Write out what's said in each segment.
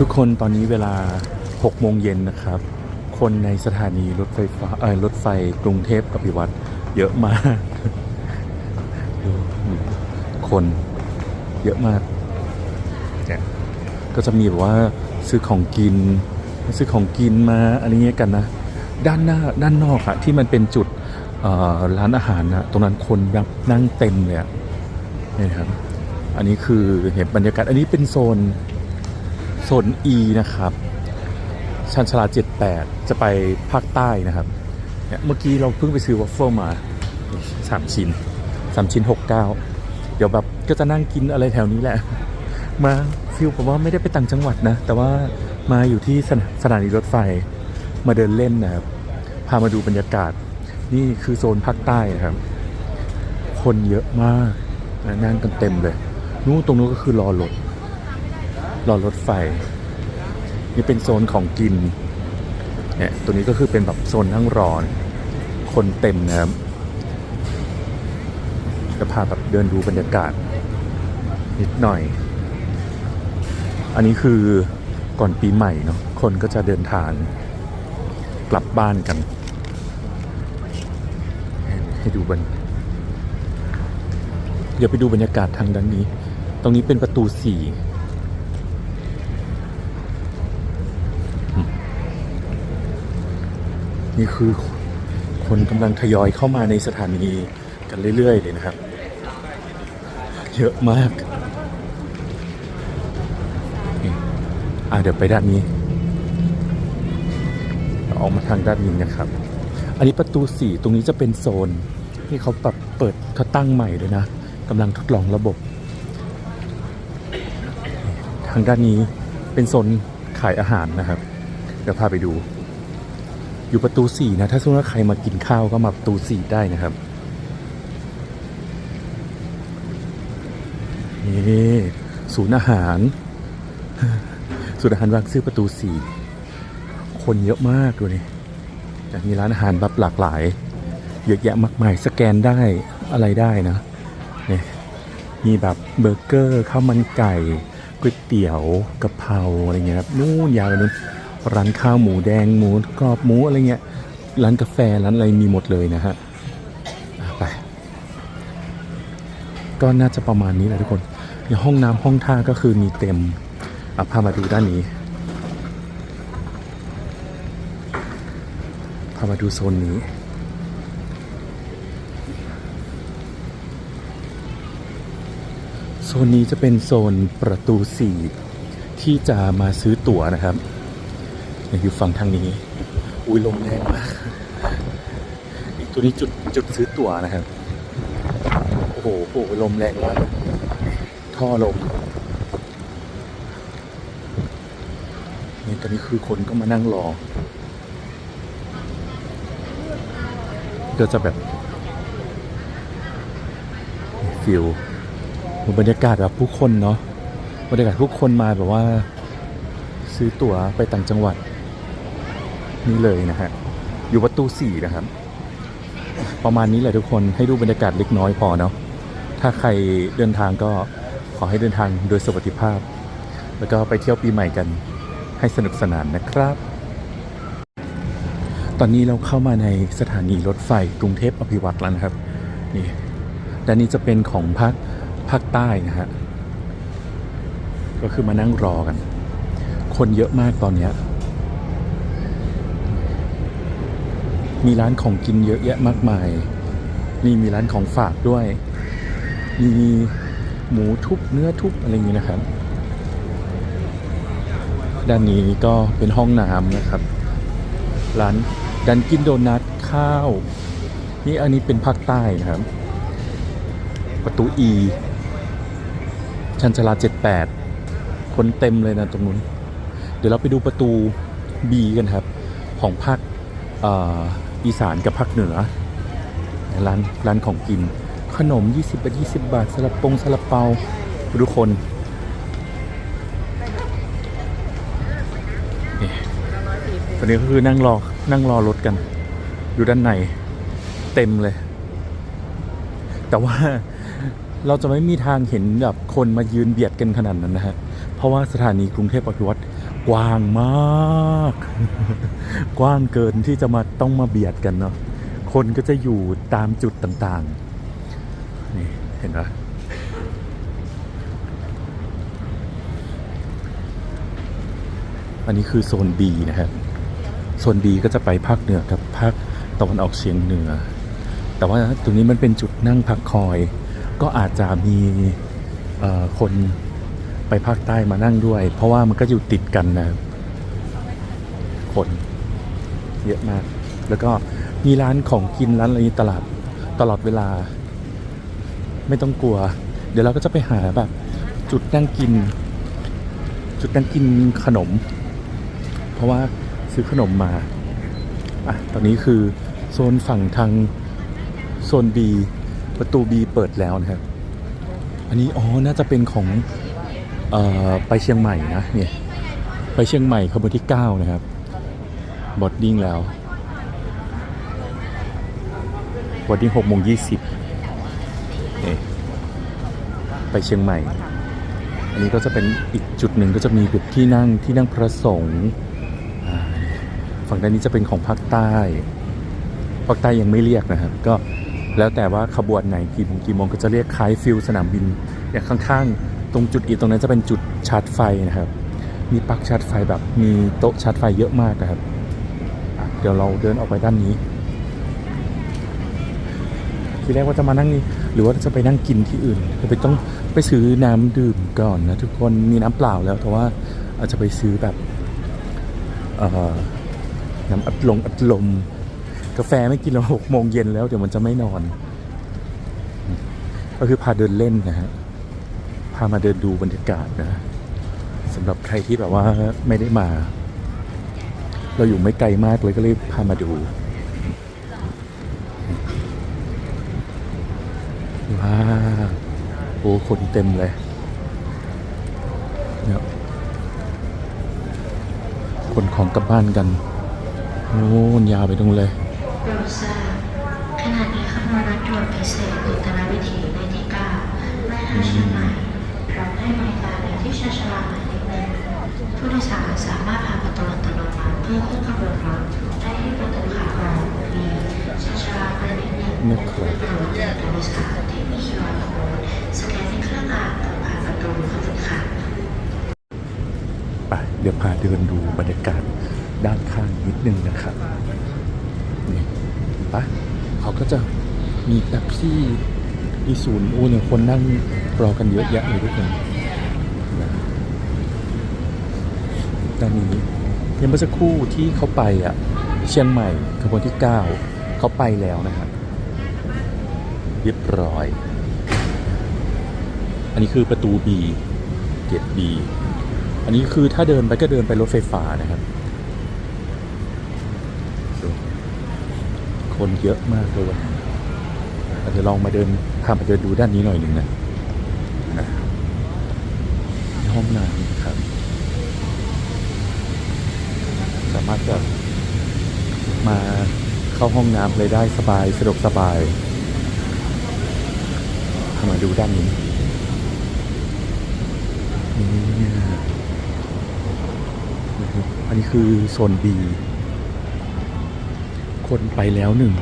ทุกคนตอนนี้เวลา 6 โมงเย็นนะครับ คนในสถานีรถไฟฟ้าเออรถไฟกรุงเทพอภิวัตรเยอะมากดูคนเยอะมากเนี่ยก็จะมีแบบว่าซื้อของกิน ซื้อของกินมาอะไรเงี้ยกันนะ ด้านหน้าด้านนอกอะที่มันเป็นจุดร้านอาหารนะตรงนั้นคนแบบนั่งเต็มเลยนี่นะครับ อันนี้คือเห็นบรรยากาศ อันนี้เป็นโซน โซน E นะครับชันชาลา 78 จะไปภาคใต้นะครับเนี่ยเมื่อกี้เราเพิ่งไปซื้อวัฟเฟิลมาสามชิ้นสามชิ้น 69 เดี๋ยวแบบก็จะนั่งกินอะไรแถวนี้แหละ มาฟิลผมว่าไม่ได้ไปต่างจังหวัดนะ แต่ว่ามาอยู่ที่สถสถานีรถไฟมาเดินเล่นนะครับ พามาดูบรรยากาศ นี่คือโซนภาคใต้นะครับ คนเยอะมากนั่งกันเต็มเลย นู้นตรงนู้นก็คือรอรถ รอรถไฟ นี่เป็นโซนของกินเนี่ยตัวนี้ก็คือเป็นแบบโซนนั่งรอน คนเต็มนะครับจะพาแบบเดินดูบรรยากาศ นิดหน่อย อันนี้คือก่อนปีใหม่เนาะคนก็จะเดินทางกลับบ้านกัน ให้ให้ดูบรรเดี๋ยวไปดูบรรยากาศทางด้านนี้ ตรงนี้เป็นประตูสี่ นี่คือคนกำลังทยอยเข้ามาในสถานีกันเรื่อย ๆ เลยนะครับ เยอะมากอะเดี๋ยวไปด้านนี้เราออกมาทางด้านนี้นะครับ อันนี้ประตูสี่ตรงนี้จะเป็นโซนที่เขาปรับเปิดเขาตั้งใหม่เลยนะกำลังทดลองระบบ ทางด้านนี้เป็นโซนขายอาหารนะครับ เดี๋ยวพาไปดู อยู่ประตูสี่นะ ถ้าสมมติว่าใครมากินข้าวก็มาประตูสี่ได้นะครับนี่ศูนย์อาหาร ศูนย์อาหารบางซื่อประตูสี่คนเยอะมากดูนี่มีร้านอาหารแบบหลากหลาย เยอะแยะมากมาย สแกนได้อะไรได้นะนี่มีแบบเบอร์เกอร์ข้าวมันไก่ก๋วยเตี๋ยวกะเพราอะไรเงี้ยครับนู่นยาวไปนู่น ร้านข้าวหมูแดงหมูกรอบหมูอะไรเงี้ย ร้านกาแฟร้านอะไรมีหมดเลยนะฮะไปก็น่าจะประมาณนี้แหละทุกคนอย่างห้องน้ำห้องท่าก็คือมีเต็มอะพามาดูด้านนี้พามาดูโซนนี้โซนนี้จะเป็นโซนประตูสี่ที่จะมาซื้อตั๋วนะครับ อยู่ฝั่งทางนี้ อุ้ยลมแรงมากอีกตัวนี้จุดจุดซื้อตั๋วนะครับ โอ้โหโอ้โหลมแรงมากท่อลมนี่ตอนนี้คือคนก็มานั่งรอ ก็จะแบบฟิลบรรยากาศแบบผู้คนเนาะบรรยากาศผู้คนมาแบบว่า ซื้อตั๋วไปต่างจังหวัด นี่เลยนะฮะ อยู่ประตูสี่นะครับ ประมาณนี้แหละทุกคนให้ดูบรรยากาศเล็กน้อยพอเนาะ ถ้าใครเดินทางก็ขอให้เดินทางโดยสวัสดิภาพ แล้วก็ไปเที่ยวปีใหม่กันให้สนุกสนานนะครับ ตอนนี้เราเข้ามาในสถานีรถไฟกรุงเทพอภิวัตรแล้วนะครับ นี่ด้านนี้จะเป็นของภาคภาคใต้นะฮะ ก็คือมานั่งรอกัน คนเยอะมากตอนเนี้ย มีร้านของกินเยอะแยะมากมาย นี่มีร้านของฝากด้วย มีหมูทุบเนื้อทุบอะไรอย่างนี้นะครับ ด้านนี้ก็เป็นห้องน้ำนะครับ ร้านดันกินโดนัทข้าว นี่อันนี้เป็นภาคใต้นะครับ ประตู E ชันชาลา 78 คนเต็มเลยนะตรงนู้น เดี๋ยวเราไปดูประตู B กันครับ ของภาค อีสานกับภาคเหนือ ร้านร้านของกิน ขนม 20 บาท 20 บาทสลับปงสลับเปาทุกคนนี่ตอนนี้ก็คือนั่งรอ นั่งรอรถกัน อยู่ด้านใน เต็มเลย แต่ว่าเราจะไม่มีทางเห็นแบบคนมายืนเบียดกันขนาดนั้นนะฮะ เพราะว่าสถานีกรุงเทพอภิวัตร กว้างมาก กว้างเกินที่จะมาต้องมาเบียดกันเนาะคนก็จะอยู่ตามจุดต่างๆ นี่ เห็นไหมอันนี้คือโซน B นะครับ โซน B ก็จะไปภาคเหนือกับภาคตะวันออกเฉียงเหนือ แต่ว่าตรงนี้มันเป็นจุดนั่งพักคอย ก็อาจจะมีเอ่อคน ไปภาคใต้มานั่งด้วย เพราะว่ามันก็อยู่ติดกันนะคนเยอะมาก แล้วก็มีร้านของกินร้านอะไรตลาดตลอดเวลา ไม่ต้องกลัว เดี๋ยวเราก็จะไปหาแบบ จุดนั่งกิน จุดนั่งกินขนม เพราะว่าซื้อขนมมาอะตอนนี้คือโซนฝั่งทางโซน B ประตู B เปิดแล้วนะครับ อันนี้อ๋อน่าจะเป็นของ ไปเชียงใหม่นะเนี่ยไปเชียงใหม่ขบวนที่ 9 นะครับบอดดิ้งแล้วบอดดิ้ง6โมง20นี่ไปเชียงใหม่ อันนี้ก็จะเป็นอีกจุดหนึ่งก็จะมีแบบที่นั่งที่นั่งพระสงฆ์ฝั่งด้านนี้จะเป็นของภาคใต้ภาคใต้ยังไม่เรียกนะครับ ก็แล้วแต่ว่าขบวนไหนกี่โมงกี่โมงก็จะเรียกคล้ายฟิลสนามบินอย่างข้างๆ ตรงจุดอีกตรงนั้นจะเป็นจุดชาร์จไฟนะครับ มีปลั๊กชาร์จไฟแบบมีโต๊ะชาร์จไฟเยอะมากนะครับ เดี๋ยวเราเดินออกไปด้านนี้ ทีแรกว่าจะมานั่งนี่หรือว่าจะไปนั่งกินที่อื่นจะไปต้องไปซื้อน้ำดื่มก่อนนะทุกคนมีน้ำเปล่าแล้วแต่ว่าอาจจะไปซื้อแบบเอ่อน้ำอัดลมอัดลม กาแฟไม่กินแล้วหกโมงเย็นแล้วเดี๋ยวมันจะไม่นอน ก็คือพาเดินเล่นนะฮะ พามาเดินดูบรรยากาศนะสำหรับใครที่แบบว่าไม่ได้มา เราอยู่ไม่ไกลมากเลยก็เลยพามาดูว้าโอ้คนเต็มเลยเนี่ยคนของกลับบ้านกันโอ้ยาวไปตรงเลยโปรดทราบขณะนี้ขบวนรถด่วนพิเศษอุตรวิถีในที่เก้าและทางเชียงใหม่ให้บริู้ชาชาลาหมายเลขหนึ่งผู้โดยสารสามารถผ่านประตูอัตโนมัติเพื่อขึ้นขบวนรถได้ที่ประตูขาออกมีชาชาลาหมายเลขหนึ่งนะครับโดผู้โดยสารที่มี QR code สแกนที่เครื่องอ่านก่อนผ่านประตูขบวนค่ะไปเดี๋ยวพาเดินดูบรรยากาศด้านข้างนิดนึงนะครับนี่ปะเขาก็จะมีแท็กซี่มีศูนย์โอ้เนี่ยคนนั่งรอกันเยอะแยะเลยทุกคนนะ ด้านนี้ยังเมื่อสักครู่ที่เขาไปอะเชียงใหม่ขบวนที่ 9 เขาไปแล้วนะครับเรียบร้อย อันนี้คือประตู B เกต B อันนี้คือถ้าเดินไปก็เดินไปรถไฟฟ้านะครับ คนเยอะมากเลยวันนี้เราจะลองมาเดินพามาเดินดูด้านนี้หน่อยหนึ่งนะห้องน้ำครับ สามารถจะมาเข้าห้องน้ำเลยได้สบายสะดวกสบายมาดูด้านนี้นี่นะครับอันนี้คือโซน B คนไปแล้วหนึ่ง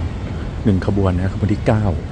หนึ่งขบวนนะขบวนที่9